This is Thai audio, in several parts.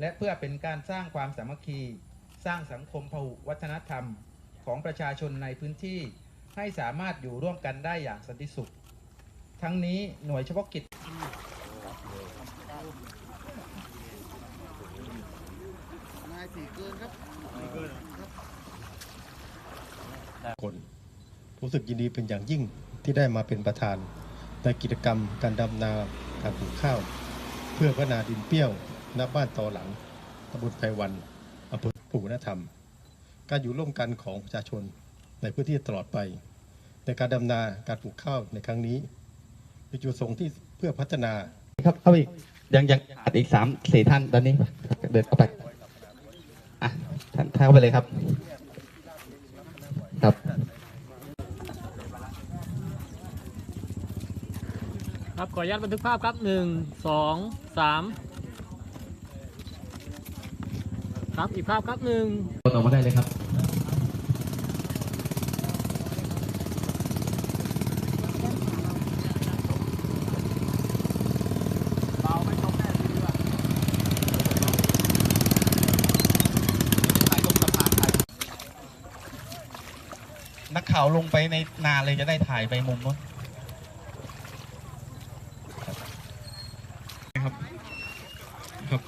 และเพื่อเป็นการสร้างความสามัคคี สร้างสังคมพหุวัฒนธรรมของประชาชนในพื้นที่ ให้สามารถอยู่ร่วมกันได้อย่างสันติสุข ทั้งนี้หน่วยเฉพาะกิจนายสี่เกินครับคนรู้สึกยินดีเป็นอย่างยิ่งที่ได้มาเป็นประธานในกิจกรรมการดำนาการปลูกข้าว เพื่อพัฒนาดินเปรี้ยว ณบ้านตอหลังตำบลไพวันอำเภอผูนธรรม การอยู่ร่วมกันของประชาชนในพื้นที่ตลอดไป ในการดำนาการปลูกข้าวในครั้งนี้มีจุดประสงค์ที่เพื่อพัฒนาครับเข้าไปอีกยังยังขาดอีกสามสี่ท่านตอนนี้เดินเข้าไปอะท่านท่านเข้าไปเลยครับ ครับครับขออนุญาตบันทึกภาพครับหนึ่งสองสาม ครับอีกภาพครับหนึ่งออกมาได้เลยครับนักข่าวลงไปในนาเลยจะได้ถ่ายไปมุมนู้นครับครับ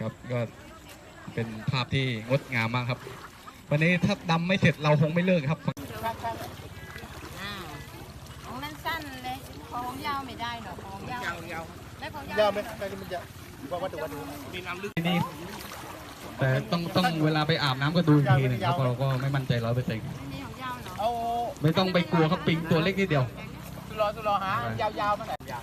ครับก็เป็นภาพที่งดงามมากครับ วันนี้ถ้าดำไม่เสร็จเราคงไม่เลิกครับอ่าของนั้นสั้นเลยของยาวไม่ได้หรอกของยาวยาวแล้วของยาวยาวไหมใครที่มันจะว่าวัดดูวัดดูที่นี่แต่ต้องต้องเวลาไปอาบน้ำก็ดูอีกทีหนึ่งครับเพราะเราก็ไม่มั่นใจร้อยเปอร์เซ็นต์นี่ของยาวเนาะเอาไม่ต้องไปกลัวครับปิงตัวเล็กนิดเดียวตุลอตุลอหายาวๆมาไหนยาว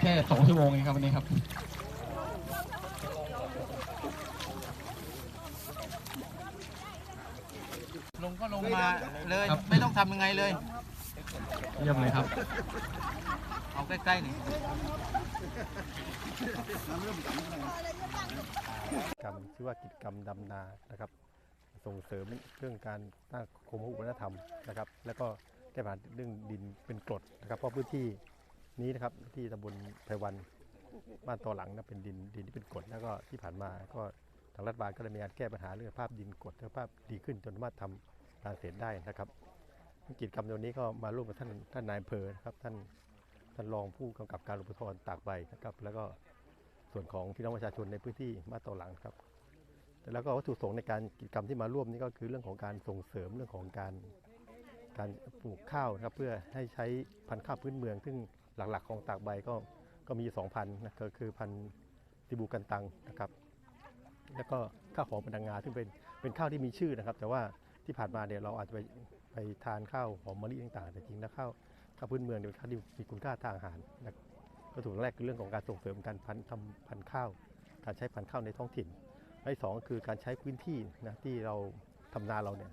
แค่สองชั่วโมงเองครับวันนี้ครับลงก็ลงมาเลยไม่ต้องทำยังไงเลยเยี่ยมเลยครับ เอาใกล้ๆนี่กรรมชื่อว่ากิจกรรมดำนานะครับ ส่งเสริมเรื่องการสร้างโครงวัฒนธรรมนะครับ แล้วก็แก้ปัญหาเรื่องดินเป็นกรดนะครับเพราะพื้นที่นี้นะครับที่ตำบลไพวันบ้านต่อหลังนะเป็นดินดินที่เป็นกรดแล้วก็ที่ผ่านมาก็ทางรัฐบาลก็ได้มีการแก้ปัญหาเรื่องภาพดินกรดสภาพดีขึ้นจนสามารถทำการเกษตรได้นะครับกิจกรรมตัวนี้ก็มาร่วมกับท่านท่านนายอำเภอนะครับท่านท่านรองผู้กำกับการหลวงพ่อตากใบนะครับ แล้วก็ส่วนของพี่น้องประชาชนในพื้นที่บ้านต่อหลังครับ แล้วก็วัตถุประสงค์ในการกิจกรรมที่มาร่วมนี่ก็คือเรื่องของการส่งเสริมเรื่องของการการปลูกข้าวนะครับเพื่อให้ใช้พันธุ์ข้าวพื้นเมือง ซึ่งหลักๆของตากใบก็ก็มีสองพันธุ์นะก็คือพันธุ์ติบูกันตังนะครับแล้วก็ข้าวหอมปนังงาซึ่งเป็นเป็นข้าวที่มีชื่อนะครับ แต่ว่าที่ผ่านมาเนี่ยเราอาจจะไปไปทานข้าวหอมมะลิต่างๆ แต่จริงแล้วข้าวข้าวพื้นเมืองเนี่ยเป็นข้าวที่มีคุณค่าทางอาหารนะวัตถุประสงค์แรกคือเรื่องของการส่งเสริมการพันธุ์ทำพันธุ์ข้าว การใช้พันธุ์ข้าวในท้องถิ่น และสองก็คือการใช้พื้นที่นะที่เราทำนาเราเนี่ย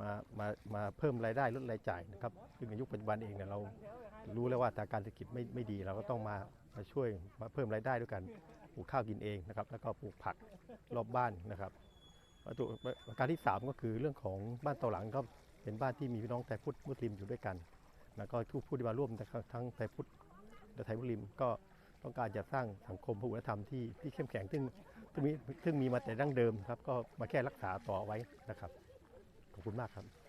มามามาเพิ่มรายได้ลดรายจ่ายนะครับซึ่งในยุคปัจจุบันเองเนี่ยเรารู้แล้วว่าแต่การเศรษฐกิจไม่ไม่ดี เราก็ต้องมามาช่วยมาเพิ่มรายได้ด้วยกันปลูกข้าวกินเองนะครับ แล้วก็ปลูกผักรอบบ้านนะครับวัตถุประการที่สามก็คือเรื่องของบ้านเตาหลังก็เป็นบ้านที่มีพี่น้องไทยพุทธมุสลิมอยู่ด้วยกัน แล้วก็ทุกผู้ที่มาร่วมทั้งไทยพุทธและไทยมุสลิมก็ ต้องการจะสร้างสังคมพหุธรรมที่ที่เข้มแข็งซึ่งซึ่งมีซึ่งมีมาแต่ดั้งเดิมครับ ก็มาแค่รักษาต่อไว้นะครับ ขอบคุณมากครับ